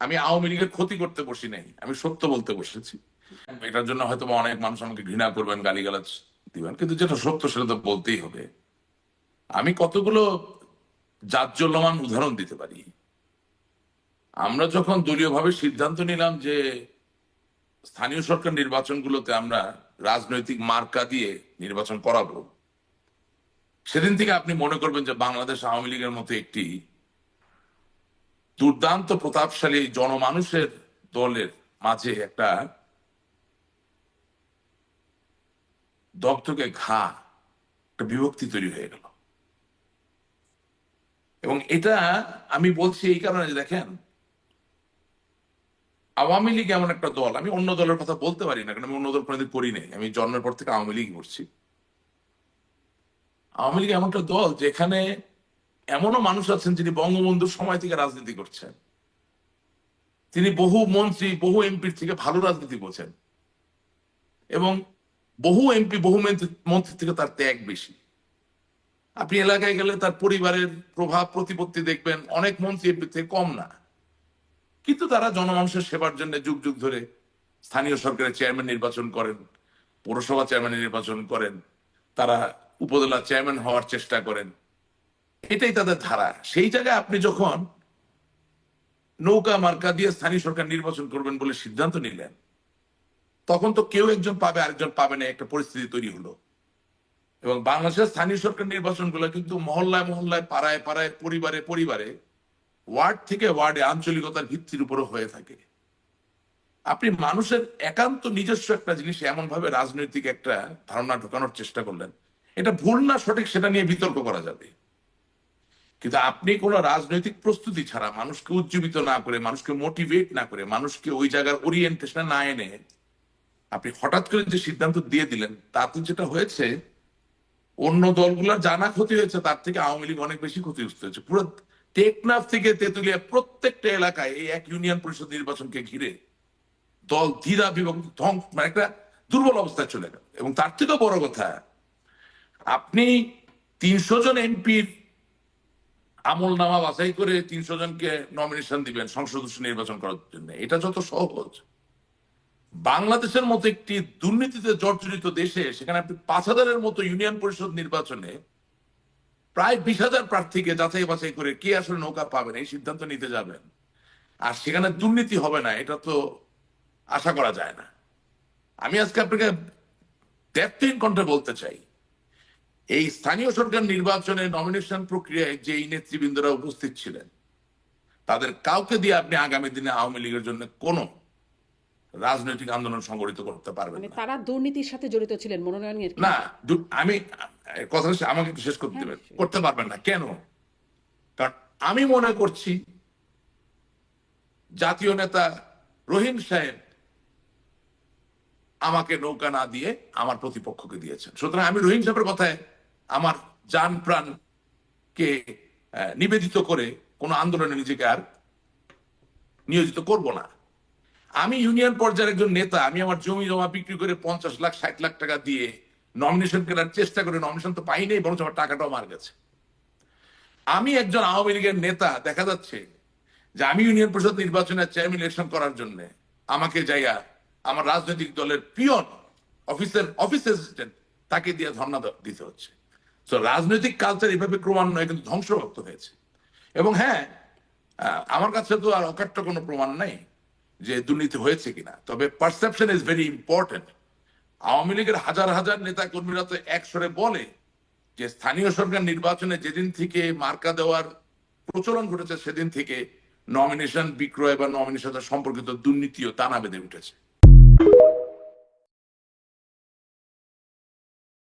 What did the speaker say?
আমি আওয়ামী লীগের ক্ষতি করতে বসি নাই, আমি সত্য বলতে বসেছি। এটার জন্য হয়তো অনেক মানুষ আমাকে ঘৃণা করবেন, গালিগালাজ দিবেন, কিন্তু যেটা সত্য সেটা তো বলতেই হবে। আমি কতগুলো জাজ্জল্যমান উদাহরণ দিতে পারি। আমরা যখন দলীয়ভাবে সিদ্ধান্ত নিলাম যে স্থানীয় সরকার নির্বাচনগুলোতে আমরা রাজনৈতিক মার্কা দিয়ে নির্বাচন করাবো, সেদিন থেকে আপনি মনে করবেন যে বাংলাদেশ আওয়ামী লীগের মতো একটি দুর্দান্ত প্রতাপশালী জনমানুষের দলের মাঝে একটা দগ্ধকে ঘা, একটা বিভক্তি তৈরি হয়ে গেল। এবং এটা আমি বলছি এই কারণে যে দেখেন, আওয়ামী লীগ এমন একটা দল, আমি অন্য দলের কথা বলতে পারি না, কারণ আমি অন্য দল কোনোদিন করি নাই, আমি জন্মের পর থেকে আওয়ামী লীগ করছি। আওয়ামী লীগ এমন একটা দল যেখানে এমনও মানুষ আছেন যিনি বঙ্গবন্ধুর সময় থেকে রাজনীতি করছেন। তিনি বহু মন্ত্রী, বহু এমপির থেকে ভালো রাজনীতি বোঝেন এবং বহু এমপি বহু মন্ত্রী মন্ত্রী থেকে তার ত্যাগ বেশি। আপনি এলাকায় গেলে তার পরিবারের প্রভাব, প্রতিপত্তি দেখবেন। অনেক মন্ত্রী এমপি থেকে কম না। কিন্তু তারা জনমানুষের সেবার জন্য যুগ যুগ ধরে স্থানীয় সরকারের চেয়ারম্যান নির্বাচন করেন, পৌরসভা চেয়ারম্যান নির্বাচন করেন, তারা উপজেলা চেয়ারম্যান হওয়ার চেষ্টা করেন। এটাই তাদের ধারা। সেই জায়গায় আপনি যখন নৌকা মার্কা দিয়ে স্থানীয় সরকার নির্বাচন করবেন বলে সিদ্ধান্ত নিলেন, তখন তো কেউ একজন পাবে, আরেকজন পাবে না, একটা পরিস্থিতি তৈরি হলো। এবং বাংলাদেশের স্থানীয় সরকার নির্বাচনগুলো কিন্তু মহল্লায় মহল্লায়, পাড়ায় পাড়ায়, পরিবারে পরিবারে, ওয়ার্ড থেকে ওয়ার্ডে আঞ্চলিকতার ভিত্তির উপরও হয়ে থাকে। আপনি মানুষের একান্ত নিজস্ব একটা জিনিস এমন ভাবে রাজনৈতিক একটা ধারণা ঢোকানোর চেষ্টা করলেন। এটা ভুল না, সঠিক, সেটা নিয়ে বিতর্ক করা যাবে। কিন্তু আপনি কোন রাজনৈতিক প্রস্তুতি ছাড়া মানুষকে উজ্জীবিত না করে, মানুষকে মোটিভেট না করে, মানুষকে ওই জায়গার ওরিয়েন্টেশনে না এনে আপনি হঠাৎ করে যে সিদ্ধান্ত দিয়ে দিলেন, তাতে যেটা হয়েছে, অন্য দলগুলোর জানা ক্ষতি হয়েছে, তার থেকে আওয়ামী লীগ অনেক বেশি ক্ষতিগ্রস্ত হয়েছে। পুরো টেকনাফ থেকে তেতুলিয়া প্রত্যেকটা এলাকায় এই এক ইউনিয়ন পরিষদ নির্বাচনকে ঘিরে দল ধীরা বিভক্ত, ধ্বংস মানে একটা দুর্বল অবস্থায় চলে গেল। এবং তার থেকেও বড় কথা, আপনি তিনশো জন এমপির আমল নামা বাছাই করে তিনশো জনকে নমিনেশন দিবেন, সংসদ নির্বাচন করার জন্য। এটা যত সহজ। বাংলাদেশের মতো একটি দুর্নীতিতে জর্জরিত দেশে, সেখানে আপনি পাঁচ হাজারের মতো ইউনিয়ন পরিষদ নির্বাচনে প্রায় বিশ হাজার প্রার্থীকে যাচাই বাছাই করে কে আসলে নৌকা পাবেন, এই সিদ্ধান্ত নিতে যাবেন। আর সেখানে দুর্নীতি হবে না, এটা তো আশা করা যায় না। আমি আজকে আপনাকে দ্ব্যর্থহীন কণ্ঠে বলতে চাই। এই স্থানীয় সরকার নির্বাচনে নমিনেশন প্রক্রিয়ায় যে নেতৃবৃন্দরা উপস্থিত ছিলেন তাদের কাউকে দিয়ে আপনি আগামী দিনে আওয়ামী লীগের জন্য কোনো রাজনৈতিক আন্দোলন সংগঠিত করতে পারবেন মানে না। তারা দুর্নীতির সাথে জড়িত ছিলেন মনোনয়নের না আমি কথা আমাকে একটু শেষ করতে হ্যাঁ, দেবেন। করতে পারবেন না। কেন? কারণ আমি মনে করছি জাতীয় নেতা রহিম সাহেব আমাকে নৌকা না দিয়ে আমার প্রতিপক্ষকে দিয়েছেন। সুতরাং আমি রহিম সাহেবের কথায় আমার যান প্রাণকে নিবেদিত করে কোনো আন্দোলনে নিজেকে আর নিয়োজিত করব না। আমি ইউনিয়ন পর্যায়ের একজন নেতা, আমি আমার জমি জমা বিক্রি করে পঞ্চাশ লাখ, ষাট লাখ টাকা দিয়ে নমিনেশন কেনার চেষ্টা করে নমিনেশন তো পাই নাই, বরঞ্চ আমার টাকাটাও মার গেছে। আমি একজন আওয়ামী লীগের নেতা, দেখা যাচ্ছে যে আমি ইউনিয়ন পরিষদ নির্বাচনে চেয়ারম্যান ইলেকশন করার জন্য আমাকে যাইয়া আমার রাজনৈতিক দলের পিয়ন অফিসের অফিস অ্যাসিস্ট্যান্ট তাকে দিয়ে ধর্ণা দিতে হচ্ছে। তো রাজনৈতিক কালচার এভাবে ক্রমান্বয়ে কিন্তু ধ্বংসপ্রাপ্ত হয়েছে। এবং হ্যাঁ আমার কাছে তো আর অকাট্য কোনো প্রমাণ নাই যে দুর্নীতি হয়েছে কিনা। তবে perception is very important Awami লীগের হাজার হাজার নেতা কর্মীরা তো একসরে বলে যে স্থানীয় সরকার নির্বাচনে যেদিন থেকে মার্কা দেওয়ার প্রচলন ঘটেছে, সেদিন থেকে নমিনেশন বিক্রয় বা নমিনেশন সম্পর্কিত দুর্নীতিও টানা বেঁধে উঠেছে।